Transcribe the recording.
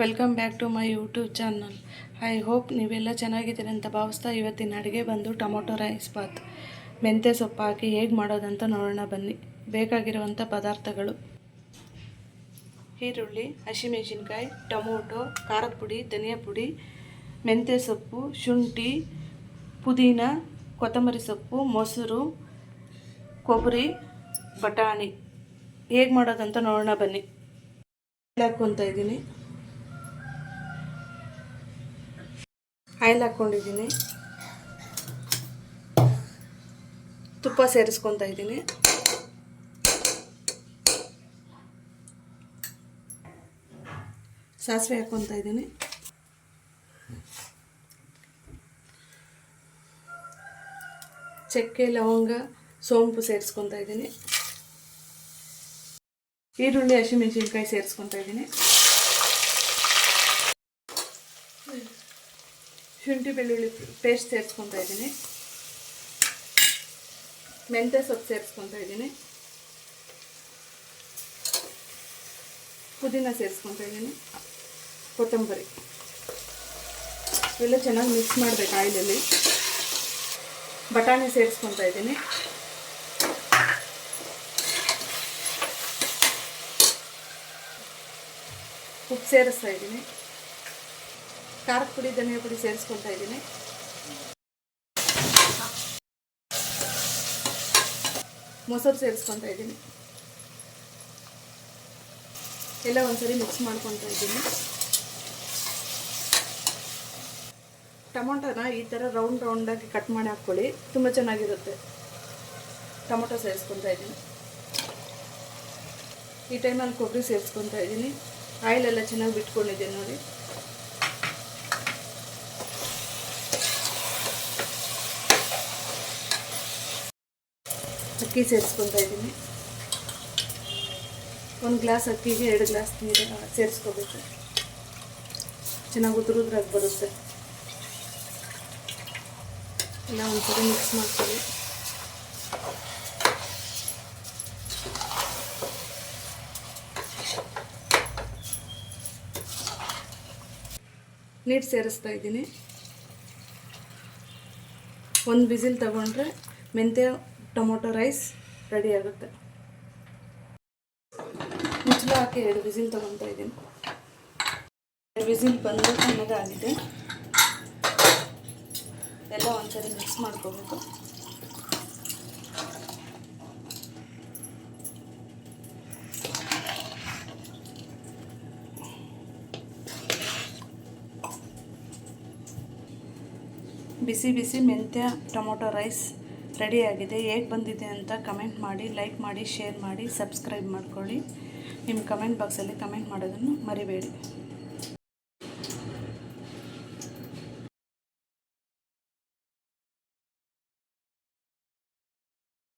Welcome back to my YouTube channel I hope ನೀವೆಲ್ಲ ಚೆನ್ನಾಗಿದ್ದೀರಿ ಅಂತ ಭಾವಿಸ್ತಾ ಇವತ್ತಿನ ಅಡುಗೆ ಬಂದು ಟೊಮೊಟೊ ರೈಸ್ ಬಾತ್. ಮೆಂತ್ಯ ಸೊಪ್ಪು ಹಾಕಿ ಹೇಗೆ ಮಾಡೋದಂತ ನೋಡೋಣ ಬನ್ನಿ. ಬೇಕಾಗಿರುವಂಥ ಪದಾರ್ಥಗಳು. ಈರುಳ್ಳಿ, ಹಸಿಮೆಣಸಿನ್ಕಾಯಿ, ಟೊಮೊಟೊ, ಖಾರದ ಪುಡಿ, ಧನಿಯಾ ಪುಡಿ ಮೆಂತ್ಯ ಸೊಪ್ಪು, ಶುಂಠಿ, ಪುದೀನ, ಕೊತ್ತಂಬರಿ ಸೊಪ್ಪು, ಮೊಸರು, ಕೊಬ್ಬರಿ, ಬಟಾಣಿ. ಹೇಗೆ ಮಾಡೋದಂತ ನೋಡೋಣ ಬನ್ನಿ. ಹಾಕ್ಕೊತಾ ಇದ್ದೀನಿ. ಆಯಿಲ್ ಹಾಕ್ಕೊಂಡಿದ್ದೀನಿ. ತುಪ್ಪ ಸೇರಿಸ್ಕೊತಾ ಇದ್ದೀನಿ. ಸಾಸಿವೆ ಹಾಕ್ಕೊತಾ ಇದ್ದೀನಿ. ಚಕ್ಕೆ, ಲವಂಗ, ಸೋಂಪು ಸೇರಿಸ್ಕೊತಾ ಇದ್ದೀನಿ. ಈರುಳ್ಳಿ, ಹಸಿಮೆಣಸಿನ್ಕಾಯಿ ಸೇರಿಸ್ಕೊತಾ ಇದ್ದೀನಿ. ಶುಂಠಿ ಬೆಳ್ಳುಳ್ಳಿ ಪೇಸ್ಟ್ ಸೇರಿಸ್ಕೊತಾ ಇದ್ದೀನಿ. ಮೆಂತ್ಯ ಸೊಪ್ಪು ಸೇರಿಸ್ಕೊತಾ ಇದ್ದೀನಿ. ಪುದೀನ ಸೇರಿಸ್ಕೊತಾ ಇದ್ದೀನಿ. ಕೊತ್ತಂಬರಿ. ಇವೆಲ್ಲ ಚೆನ್ನಾಗಿ ಮಿಕ್ಸ್ ಮಾಡಬೇಕು ಆಯಿಲಲ್ಲಿ. ಬಟಾಣಿ ಸೇರಿಸ್ಕೊತಾ ಇದ್ದೀನಿ. ಉಪ್ಪು ಸೇರಿಸ್ತಾ ಇದ್ದೀನಿ. ಖಾರದ ಪುಡಿ, ಧನಿಯ ಪುಡಿ ಸೇರಿಸ್ಕೊಳ್ತಾ ಇದ್ದೀನಿ. ಮೊಸರು ಸೇರಿಸ್ಕೊತಾ ಇದ್ದೀನಿ. ಎಲ್ಲ ಒಂದ್ಸರಿ ಮಿಕ್ಸ್ ಮಾಡ್ಕೊತಾ ಇದ್ದೀನಿ. ಟೊಮೊಟೊನ ಈ ಥರ ರೌಂಡ್ ರೌಂಡಾಗಿ ಕಟ್ ಮಾಡಿ ಹಾಕ್ಕೊಳ್ಳಿ. ತುಂಬ ಚೆನ್ನಾಗಿರುತ್ತೆ. ಟೊಮೊಟೊ ಸೇರಿಸ್ಕೊತಾ ಇದ್ದೀನಿ. ಈ ಟೈಮಲ್ಲಿ ಕೊಬ್ಬರಿ ಸೇರಿಸ್ಕೊತಾ ಇದ್ದೀನಿ. ಆಯಿಲೆಲ್ಲ ಚೆನ್ನಾಗಿ ಬಿಟ್ಕೊಂಡಿದ್ದೀನಿ ನೋಡಿ. ಅಕ್ಕಿ ಸೇರಿಸ್ಕೊತಾ ಇದ್ದೀನಿ. ಒಂದು ಗ್ಲಾಸ್ ಅಕ್ಕಿಗೆ ಎರಡು ಗ್ಲಾಸ್ ನೀರು ಸೇರಿಸ್ಕೋಬೇಕು. ಚೆನ್ನಾಗಿ ಉದುರುದ್ರಾಗಿ ಬರುತ್ತೆ. ಎಲ್ಲ ಒಂದ್ಸರಿ ಮಿಕ್ಸ್ ಮಾಡ್ತೀವಿ ನೀರು ಸೇರಿಸ್ತಾ ಇದ್ದೀನಿ. ಒಂದು ಬಿಸಿಲ್ ತಗೊಂಡ್ರೆ ಮೆಂತ್ಯ ಟೊಮೊಟೊ ರೈಸ್ ರೆಡಿ ಆಗುತ್ತೆ. ಮುಚ್ಚಲು ಹಾಕಿ ಎರಡು ವಿಸಿಲ್ ತೊಗೊತಾ ಇದ್ದೀನಿ. ಎರಡು ವಿಸಿಲ್ ಬಂದು ಚೆನ್ನಾಗಾಗಿದೆ ಎಲ್ಲ ಒಂದ್ಸರಿ ಮಿಕ್ಸ್ ಮಾಡ್ಕೋಬೇಕು. ಬಿಸಿ ಬಿಸಿ ಮೆಂತ್ಯ, ಟೊಮೊಟೊ ರೈಸ್ ರೆಡಿಯಾಗಿದೆ ಹೇಗೆ ಬಂದಿದೆ ಅಂತ ಕಮೆಂಟ್ ಮಾಡಿ ಲೈಕ್ ಮಾಡಿ ಶೇರ್ ಮಾಡಿ ಸಬ್ಸ್ಕ್ರೈಬ್ ಮಾಡ್ಕೊಳ್ಳಿ. ನಿಮ್ಮ ಕಮೆಂಟ್ ಬಾಕ್ಸಲ್ಲಿ ಕಮೆಂಟ್ ಮಾಡೋದನ್ನು ಮರಿಬೇಡಿ.